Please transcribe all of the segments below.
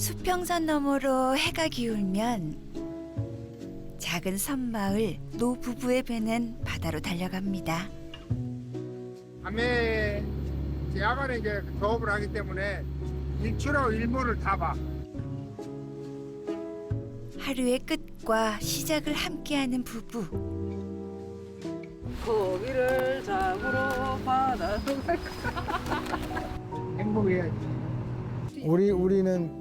수평선 너머로 해가 기울면 작은 섬마을 노 부부의 배는 바다로 달려갑니다. 밤에 제 야간에 이제 조업을 하기 때문에 일출하고 일몰을 다 봐. 하루의 끝과 시작을 함께하는 부부. 고기를 잡으러 바다로 갈까? 행복해야지. 우리 우리는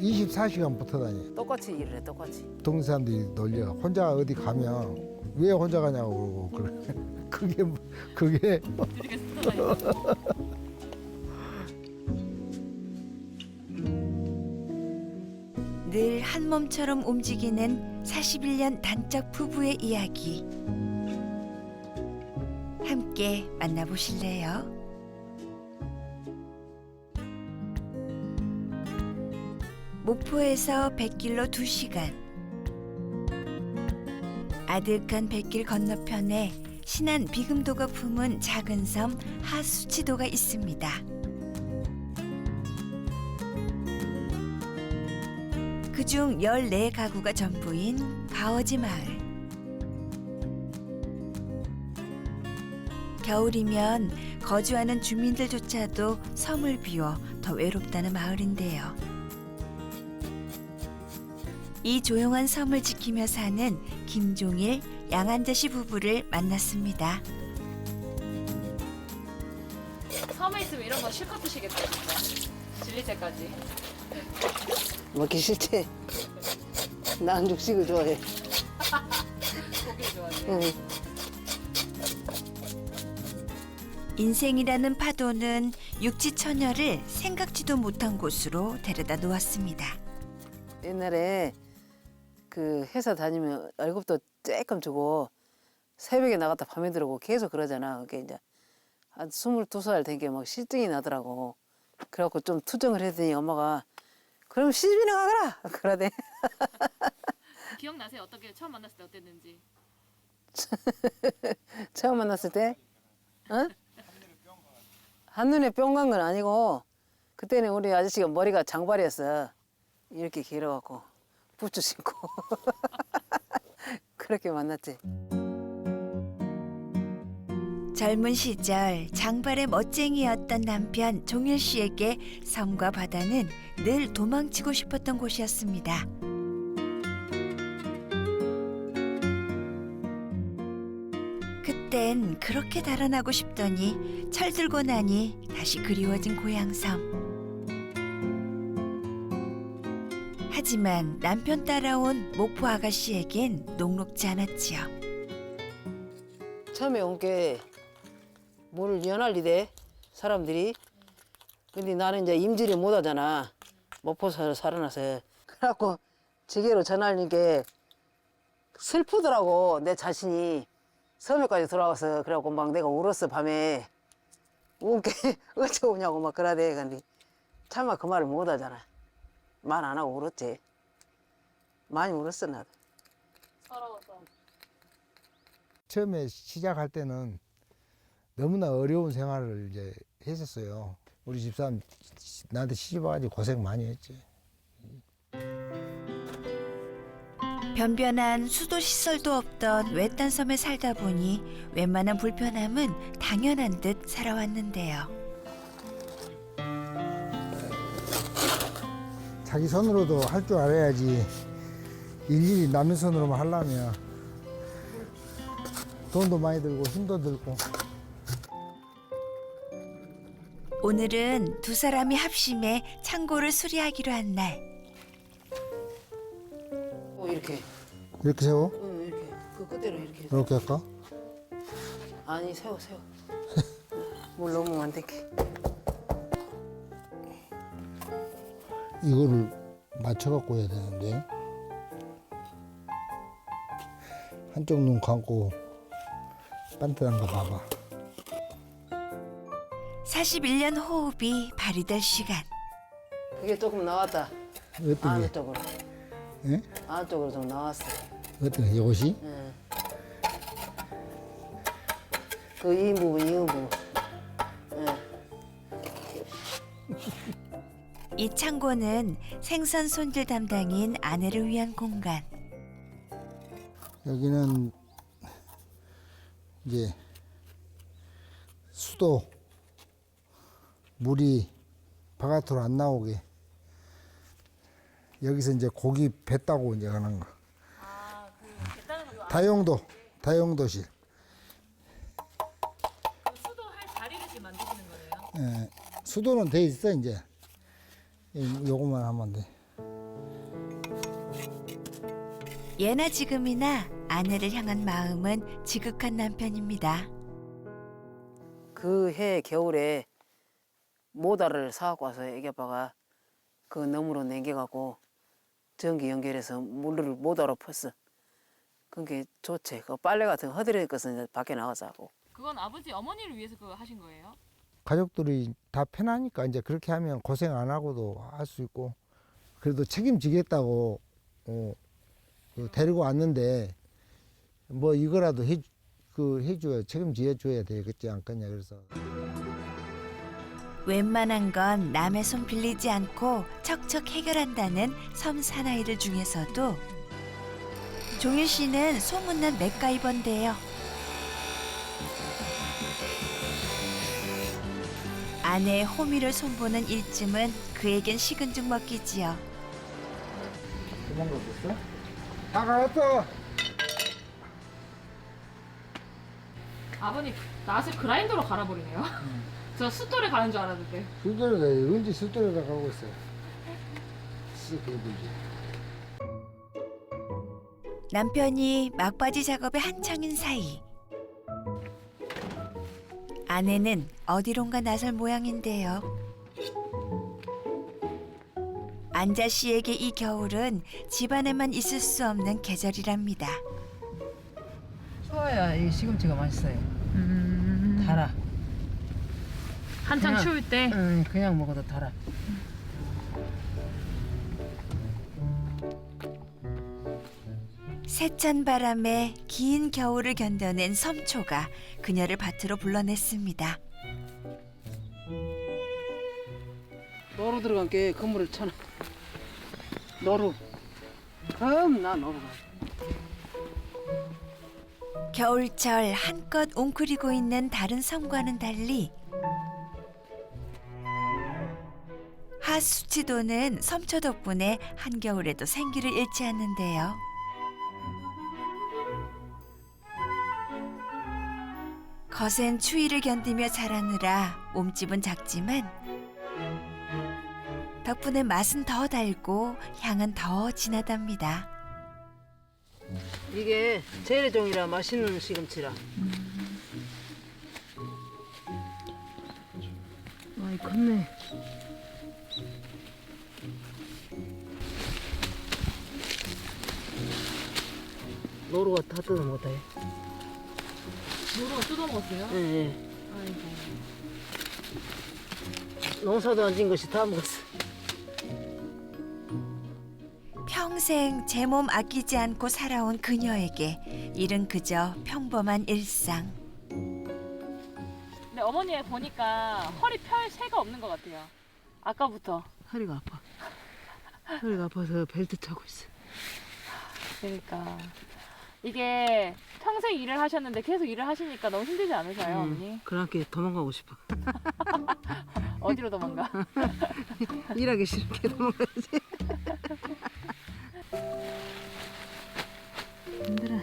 24시간 붙어 다녀. 똑같이 일을 해, 똑같이. 동네 사람들이 놀려. 혼자 어디 가면 왜 혼자 가냐고 그러고 그래. 그게 뭐- 그게 늘 한 몸처럼 움직이는 41년 단짝 부부의 이야기. 함께 만나보실래요? 목포에서 백길로 2시간. 아득한 백길 건너편에 신안 비금도가 품은 작은 섬 하수치도가 있습니다. 그중 14가구가 전부인 가어지 마을. 겨울이면 거주하는 주민들조차도 섬을 비워 더 외롭다는 마을인데요. 이 조용한 섬을 지키며 사는 김종일, 양한자 씨 부부를 만났습니다. 섬에 있으면 이런 거 실컷 드시겠다 진짜 질릴 때까지 먹기 싫지? 난 육식을 좋아해. 고기 좋아해 응. 인생이라는 파도는 육지 처녀를 생각지도 못한 곳으로 데려다 놓았습니다. 옛날에 그 회사 다니면 월급도 조금 주고 새벽에 나갔다 밤에 들어오고 계속 그러잖아. 그게 이제 한 22살 된 게 막 실증이 나더라고. 그래갖고 좀 투정을 했더니 엄마가 그럼 시집이나 가거라! 그러대. 기억나세요? 어떻게 처음 만났을 때 어땠는지 처음 만났을 때, 어? 한눈에 뿅 간 건 아니고, 그때는 우리 아저씨가 머리가 장발이었어. 이렇게 길어갖고, 부츠 신고. 그렇게 만났지. 젊은 시절 장발의 멋쟁이였던 남편 종일 씨에게 섬과 바다는 늘 도망치고 싶었던 곳이었습니다. 그땐 그렇게 달아나고 싶더니 철들고 나니 다시 그리워진 고향 섬. 하지만 남편 따라온 목포 아가씨에겐 녹록지 않았지요. 처음에 온 게, 뭘 연할리대, 사람들이. 근데 나는 이제 임질이 못 하잖아. 목포서 살아나서. 그래갖고, 지게로 전화하는 게 슬프더라고, 내 자신이. 섬에까지 돌아와서, 그래갖고 막 내가 울었어, 밤에. 운게 어째 오냐고 막 그러대. 근데 차마 그 말을 못 하잖아. 말 안 하고 울었지. 많이 울었어, 나도. 서러워서 처음에 시작할 때는 너무나 어려운 생활을 이제 했었어요. 우리 집사람 나한테 시집 와가지고 고생 많이 했지. 변변한 수도 시설도 없던 외딴 섬에 살다 보니 웬만한 불편함은 당연한 듯 살아왔는데요. 자기 손으로도 할 줄 알아야지. 일일이 남의 손으로만 하려면 돈도 많이 들고 힘도 들고. 오늘은 두 사람이 합심해 창고를 수리하기로 한 날. 어, 이렇게. 이렇게 세워? 응, 이렇게. 그 끝대로 이렇게. 이렇게 할까? 아니 세워 세워 물 너무 많대게 이거를 맞춰갖고 해야 되는데 한쪽 눈 감고 반듯한 거 봐봐 41년 호흡이 발휘될 시간. 그게 조금 나왔다 어떤 게? 안쪽으로 예? 안쪽으로 좀 나왔어 어떤 게? 이것이? 예. 그이 부분 이 부분 예. 이 창고는 생선 손질 담당인 아내를 위한 공간. 여기는 이제 수도 물이 바깥으로 안 나오게 여기서 이제 고기 뱉다고 이제 하는 거. 다용도 다용도실. 수도 할 자리를 지금 만드시는 거예요? 예, 수도는 돼 있어 이제. 이- 요것만 하면 돼. 예나 지금이나 아내를 향한 마음은 지극한 남편입니다. 그 해 겨울에 모다를 사갖고 와서 애기 아빠가 그 너머로 남겨갖고 전기 연결해서 물을 모다로 폈어. 그게 좋지. 그 빨래 같은 거 허드렛 것은 밖에 나가서 하고. 그건 아버지 어머니를 위해서 그거 하신 거예요? 가족들이 다 편하니까 이제 그렇게 하면 고생 안 하고도 할 수 있고 그래도 책임지겠다고 어, 그 데리고 왔는데 뭐 이거라도 해, 그 해줘야 책임져 줘야 되겠지 않겠냐 그래서 웬만한 건 남의 손 빌리지 않고 척척 해결한다는 섬 사나이들 중에서도 종일 씨는 소문난 맥가이버인데요. 아내의 호미를 손보는 일쯤은 그에겐 식은 죽 먹기지요. 도망갔었어? 다 가왔어 아버님 낫을 그라인더로 갈아버리네요. 저 숫돌에 가는 줄 알았는데. 술도리가 언제 술도리가 가고 있어요 쓱 해보지 남편이 막바지 작업에 한창인 사이 아내는 어디론가 나설 모양인데요. 안자 씨에게 이 겨울은 집안에만 있을 수 없는 계절이랍니다. 좋아야 이 시금치가 맛있어요. 달아. 한창 그냥- 추울 때 응, 그냥 먹어도 달아. 세찬 바람에 긴 겨울을 견뎌낸 섬초가 그녀를 밭으로 불러냈습니다. 노루 들어간 게 그물을 쳐놔. 노루. 그럼 나 노루가. 겨울철 한껏 웅크리고 있는 다른 섬과는 달리 하수치도는 섬초 덕분에 한겨울에도 생기를 잃지 않는데요. 거센 추위를 견디며 자라느라 몸집은 작지만 덕분에 맛은 더 달고 향은 더 진하답니다. 이게 재래종이라 맛있는 시금치라. 많이 컸네. 노루가 다 뜯어 못해. 노루가 뜯어먹었어요? 예, 예. 아이고. 농사도 안진 것이 다 먹었어. 평생 제 몸 아끼지 않고 살아온 그녀에게 일은 그저 평범한 일상. 근데 어머니 보니까 허리 펼 새가 없는 것 같아요. 아까부터. 허리가 아파. 허리가 아파서 벨트 차고 있어. 그러니까 이게 평생 일을 하셨는데 계속 일을 하시니까 너무 힘들지 않으세요, 음, 어머니? 그렇게 도망가고 싶어. 어디로 도망가? 일하기 싫게 도망가야지. 힘들어.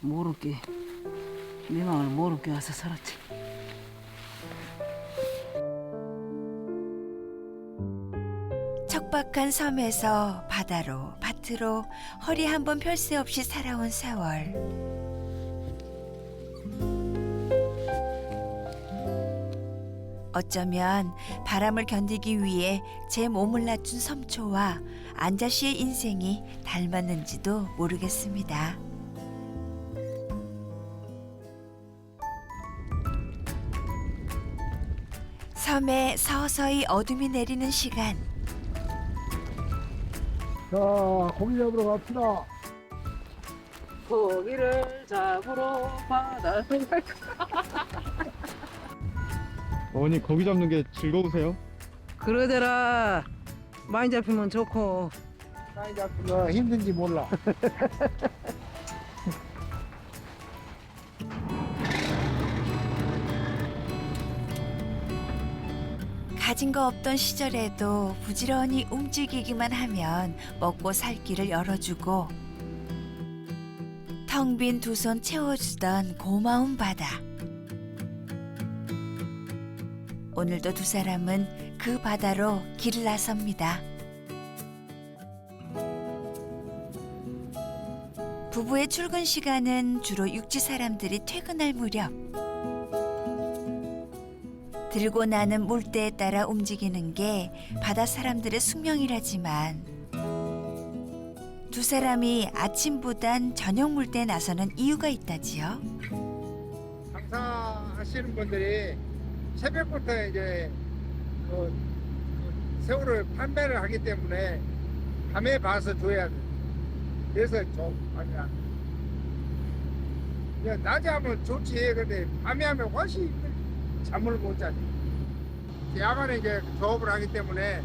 모르게 내 마음을 모르게 와서 살았지. 척박한 섬에서 바다로 밭으로 허리 한 번 펼 새 없이 살아온 세월. 어쩌면 바람을 견디기 위해 제 몸을 낮춘 섬초와 안자 씨의 인생이 닮았는지도 모르겠습니다. 섬에 서서히 어둠이 내리는 시간. 자 고기 잡으러 갑시다 고기를 잡으러 갈까? 어머니 고기 잡는 게 즐거우세요? 그러더라. 많이 잡히면 좋고. 많이 잡히면 힘든지 몰라. 거 없던 시절에도 부지런히 움직이기만 하면 먹고 살 길을 열어주고 텅 빈 두 손 채워주던 고마운 바다. 오늘도 두 사람은 그 바다로 길을 나섭니다. 부부의 출근 시간은 주로 육지 사람들이 퇴근할 무렵. 들고 나는 물때에 따라 움직이는 게 바다 사람들의 숙명이라지만 두 사람이 아침보단 저녁 물때에 나서는 이유가 있다지요. 장사하시는 분들이 새벽부터 이제 그, 그 새우를 판매를 하기 때문에 밤에 봐서 줘야 돼. 그래서 좀 아니야. 낮에 하면 좋지. 근데 밤에 하면 훨씬. 잠을 못 자지. 야간에 이제 조업을 하기 때문에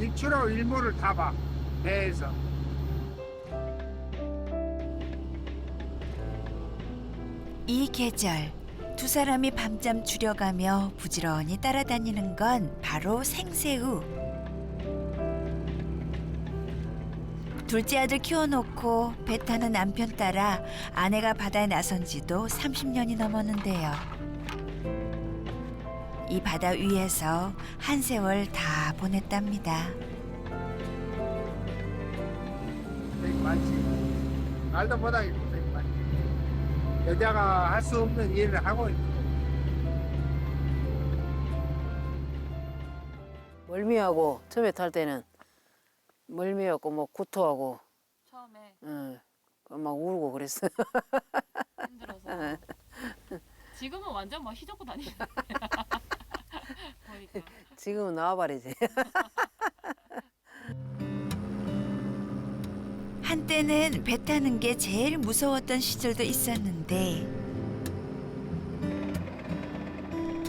일출하고 일몰을 다 봐. 배에서. 이 계절 두 사람이 밤잠 줄여가며 부지런히 따라다니는 건 바로 생새우. 둘째 아들 키워놓고 배 타는 남편 따라 아내가 바다에 나선 지도 30년이 넘었는데요. 이 바다 위에서 한 세월 다 보냈답니다. 고생이 많지. 말도 못하게 고생이 많지. 여자가 할 수 없는 일을 하고 거지. 멀미하고 처음에 탈 때는 멀미하고 뭐 구토하고 처음에 응. 막 울고 그랬어. 힘들어서. 지금은 완전 막 휘젓고 다니는. 보니까. 지금은 나와버리지. 한때는 배 타는 게 제일 무서웠던 시절도 있었는데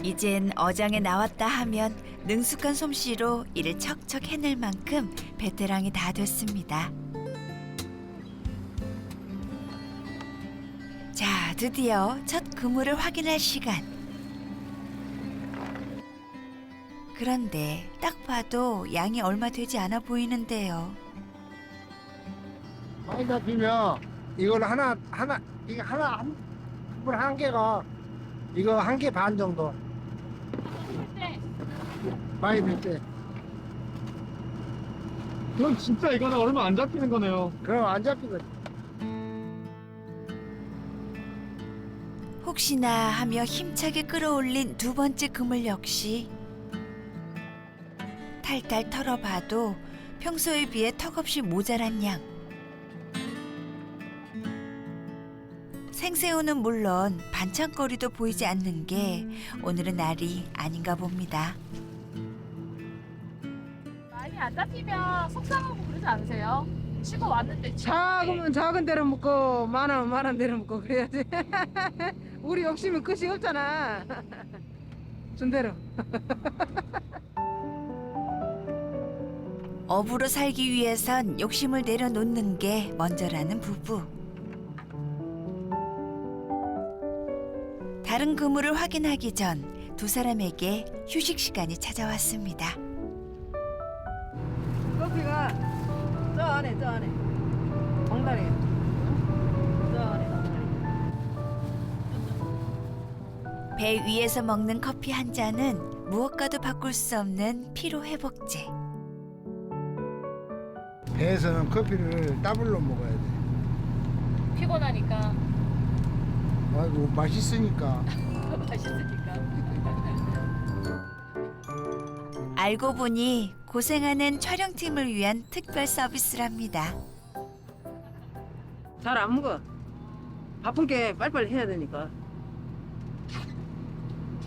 이젠 어장에 나왔다 하면 능숙한 솜씨로 이를 척척 해낼 만큼 베테랑이 다 됐습니다. 자, 드디어 첫 그물을 확인할 시간. 그런데 딱 봐도 양이 얼마 되지 않아 보이는데요. 많이 잡히면 이걸 하나 하나 이게 하나 한, 그물 한 개가 이거 한 개 반 정도 네. 많이 될 때. 그럼 진짜 이거는 얼마 안 잡히는 거네요. 그럼 안 잡히거든. 혹시나 하며 힘차게 끌어올린 두 번째 그물 역시 탈탈 털어봐도 평소에 비해 턱없이 모자란 양. 생새우는 물론 반찬거리도 보이지 않는 게 오늘은 날이 아닌가 봅니다. 많이 안 잡히면 속상하고 그러지 않으세요? 쉬고 왔는데 작으면 작은 대로 먹고 많으면 많은 대로 먹고 그래야지. 우리 욕심은 끝이 없잖아. 준 대로. 업으로 살기 위해선 욕심을 내려놓는 게 먼저라는 부부. 다른 그물을 확인하기 전 두 사람에게 휴식 시간이 찾아왔습니다. 커피가 저 안에 저 안에 봉다리. 저 안에. 배 위에서 먹는 커피 한 잔은 무엇과도 바꿀 수 없는 피로 회복제. 배에서는 커피를 더블로 먹어야 돼. 피곤하니까 아이고 맛있으니까. 맛있으니까. 알고 보니 고생하는 촬영팀을 위한 특별 서비스랍니다. 잘 안 먹어. 바쁜 게 빨리빨리 해야 되니까.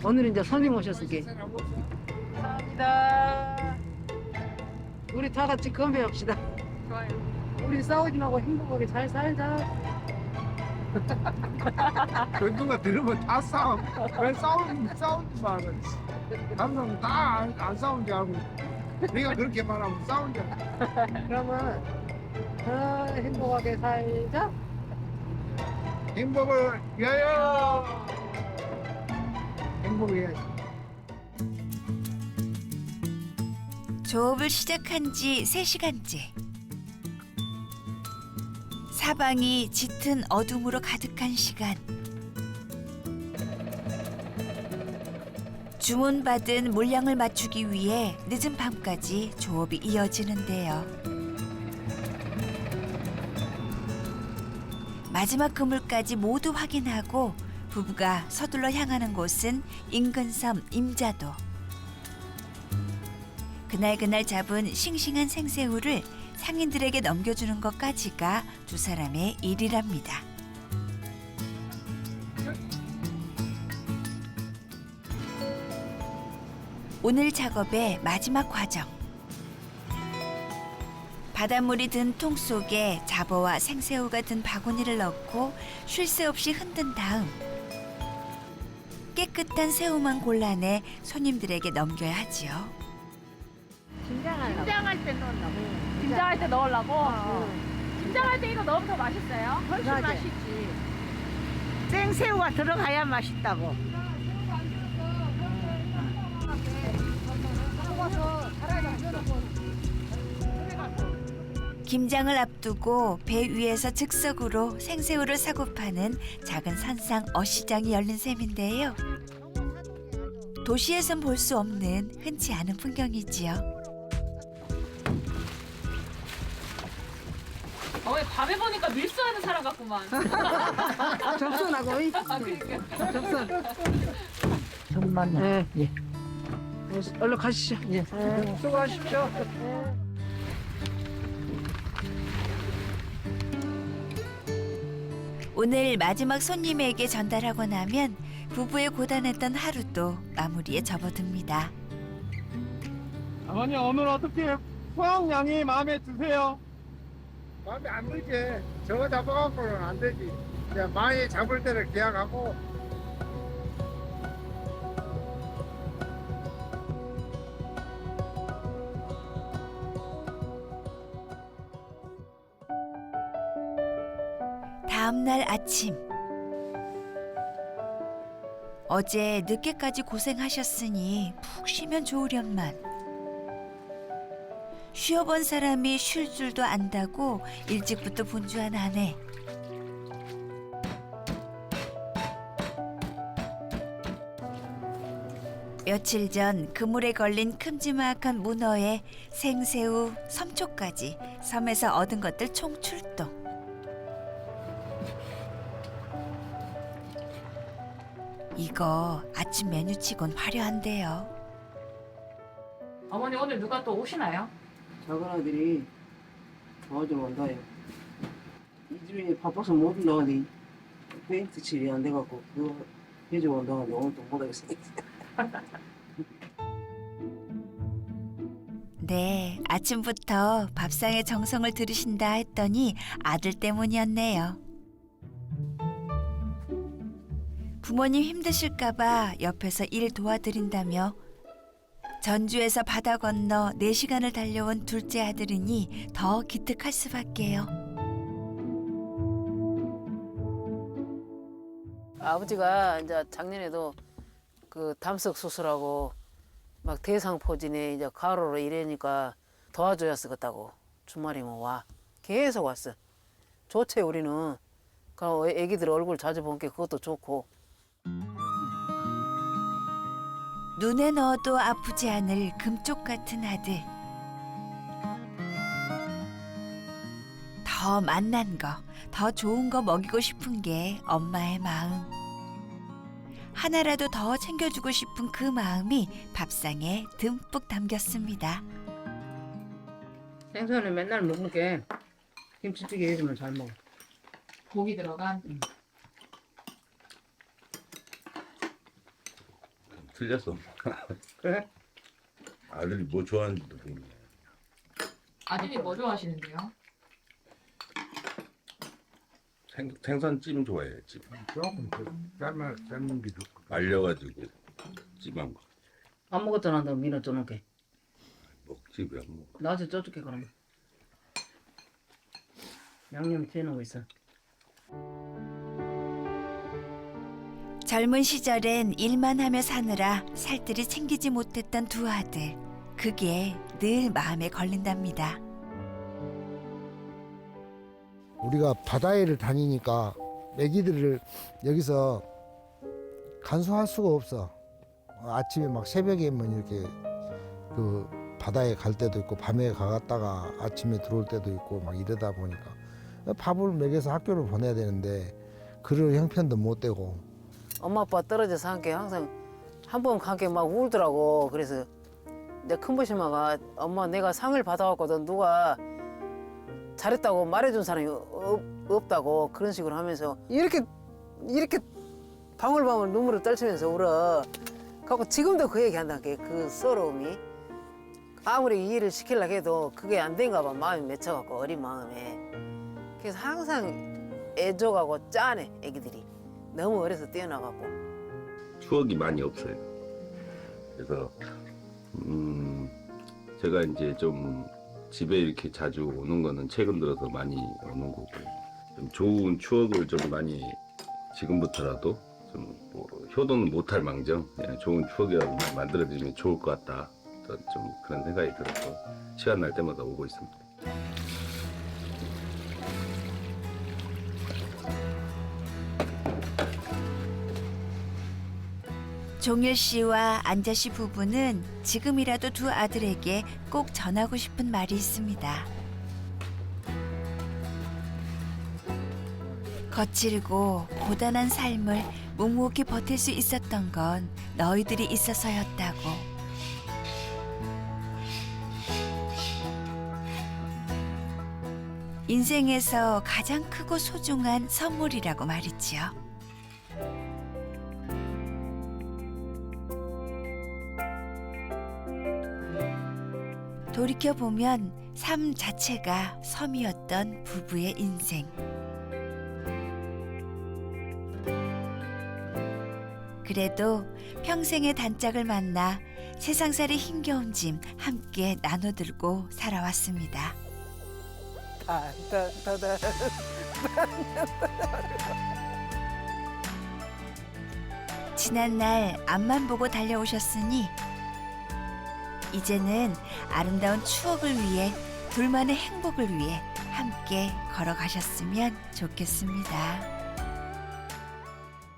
오늘 이제 손님 오셨을게. 감사합니다. 우리 다 같이 건배합시다. 좋아요. 우리 싸우지 말고 행복하게 잘 살자. 그 누가 들으면 다 싸움. 왜 싸움 싸우지 말은. 남성 다안 안 싸운 줄 알고. 네가 그렇게 말하면 싸운 줄. 알고. 그러면 더 행복하게 살자. 행복을 위하여. 행복해야지. 조업을 시작한 지 3시간째. 사방이 짙은 어둠으로 가득한 시간. 주문받은 물량을 맞추기 위해 늦은 밤까지 조업이 이어지는데요. 마지막 그물까지 모두 확인하고 부부가 서둘러 향하는 곳은 인근 섬 임자도. 그날그날 잡은 싱싱한 생새우를 상인들에게 넘겨주는 것까지가 두 사람의 일이랍니다. 오늘 작업의 마지막 과정. 바닷물이 든 통 속에 잡어와 생새우가 든 바구니를 넣고 쉴 새 없이 흔든 다음 깨끗한 새우만 골라내 손님들에게 넘겨야 하지요. 김장할 때 넣으려고. 김장할 때 넣으려고. 김장할 때 이거 넣으면 더 맛있어요. 훨씬 맞아요. 맛있지. 생새우가 들어가야 맛있다고. 김장을 앞두고 배 위에서 즉석으로 생새우를 사고 파는 작은 산상 어시장이 열린 셈인데요. 도시에선 볼 수 없는 흔치 않은 풍경이지요. 밤에 보니까 밀수하는 사람 같구만. 접선하고 아, 그러니까. 접선. 정말. 네. 예. 얼른 가시죠. 예. 수고하십시오. 오늘 마지막 손님에게 전달하고 나면 부부의 고단했던 하루도 마무리에 접어듭니다. 아버님 오늘 어떻게 포항 양이 마음에 드세요? 마음에 안 들지. 저거 잡아갖고는 안 되지. 이제 많이 잡을 때를 계약하고 다음 날 아침. 어제 늦게까지 고생하셨으니 푹 쉬면 좋으련만. 쉬어본 사람이 쉴 줄도 안다고 일찍부터 분주한 아내. 며칠 전 그물에 걸린 큼지막한 문어에 생새우, 섬초까지 섬에서 얻은 것들 총 출동. 이거 아침 메뉴치곤 화려한데요. 어머니 오늘 누가 또 오시나요? 작은 아들이 도와주러 온다요. 이 집이 바빠서 못 온다더니 페인트 칠이 안 돼갖고 그거 해주고 온다더니 오늘 또 못하겠어. 네, 아침부터 밥상의 정성을 들으신다 했더니 아들 때문이었네요. 부모님 힘드실까봐 옆에서 일 도와드린다며 전주에서 바다 건너 4시간을 달려온 둘째 아들이니 더 기특할 수밖에요. 아버지가 이제 작년에도 그 담석 수술하고 막 대상포진에 이제 가로로 일하니까 도와줘야 쓰겠다고 주말이면 와 계속 왔어. 좋지 우리는. 그럼 애기들 얼굴 자주 보니까 그것도 좋고. 눈에 넣어도 아프지 않을 금쪽 같은 아들. 더 맛난 거, 더 좋은 거 먹이고 싶은 게 엄마의 마음. 하나라도 더 챙겨주고 싶은 그 마음이 밥상에 듬뿍 담겼습니다. 생선을 맨날 먹는 게 김치찌개 해주면 잘 먹어. 고기 들어간. 틀렸어. 그래? 아들이 뭐 좋아하는지도 모르네. 아들이 뭐 좋아하시는데요? 생, 생선찜 좋아해 찜 조금 더 삶아 삶는 게 좋고. 말려가지고 찜한 거 아무것도 안 한다고 민어 쪄놓게. 먹지 왜 안 먹어 나도 쪄줄게 그러면. 양념 찌놓고 있어. 젊은 시절엔 일만 하며 사느라 살뜰히 챙기지 못했던 두 아들. 그게 늘 마음에 걸린답니다. 우리가 바다에를 다니니까 애기들을 여기서 간수할 수가 없어. 아침에 막 새벽에만 이렇게 그 바다에 갈 때도 있고 밤에 가갔다가 아침에 들어올 때도 있고 막 이러다 보니까 밥을 먹여서 학교를 보내야 되는데 그럴 형편도 못 되고 엄마 아빠 떨어져서 함께 항상 한 번 함께 막 울더라고. 그래서 내 큰부심아가 엄마 내가 상을 받아왔거든. 누가 잘했다고 말해준 사람이 없, 없다고 그런 식으로 하면서 이렇게 이렇게 방울방울 눈물을 떨치면서 울어. 갖고 지금도 그 얘기 한다. 그 서러움이 아무리 이해를 시키려고 해도 그게 안 된가 봐. 마음이 맺혀갖고 어린 마음에. 그래서 항상 애줘가고 짠해 애기들이. 너무 어려서 뛰어나가고. 추억이 많이 없어요 그래서 음 제가 이제 좀 집에 이렇게 자주 오는 거는 최근 들어서 많이 오는 거고 좀 좋은 추억을 좀 많이 지금부터라도 좀뭐 효도는 못할 망정 그냥 좋은 추억이라도 만들어지면 좋을 것 같다 좀 그런 생각이 들어서 시간 날 때마다 오고 있습니다. 종일 씨와 안자 씨 부부는 지금이라도 두 아들에게 꼭 전하고 싶은 말이 있습니다. 거칠고 고단한 삶을 묵묵히 버틸 수 있었던 건 너희들이 있어서였다고. 인생에서 가장 크고 소중한 선물이라고 말이지요. 돌이켜보면 삶 자체가 섬이었던 부부의 인생. 그래도 평생의 단짝을 만나 세상살이 힘겨운 짐 함께 나눠들고 살아왔습니다. 다다다다. 지난 날 앞만 보고 달려오셨으니 이제는 아름다운 추억을 위해 둘만의 행복을 위해 함께 걸어가셨으면 좋겠습니다.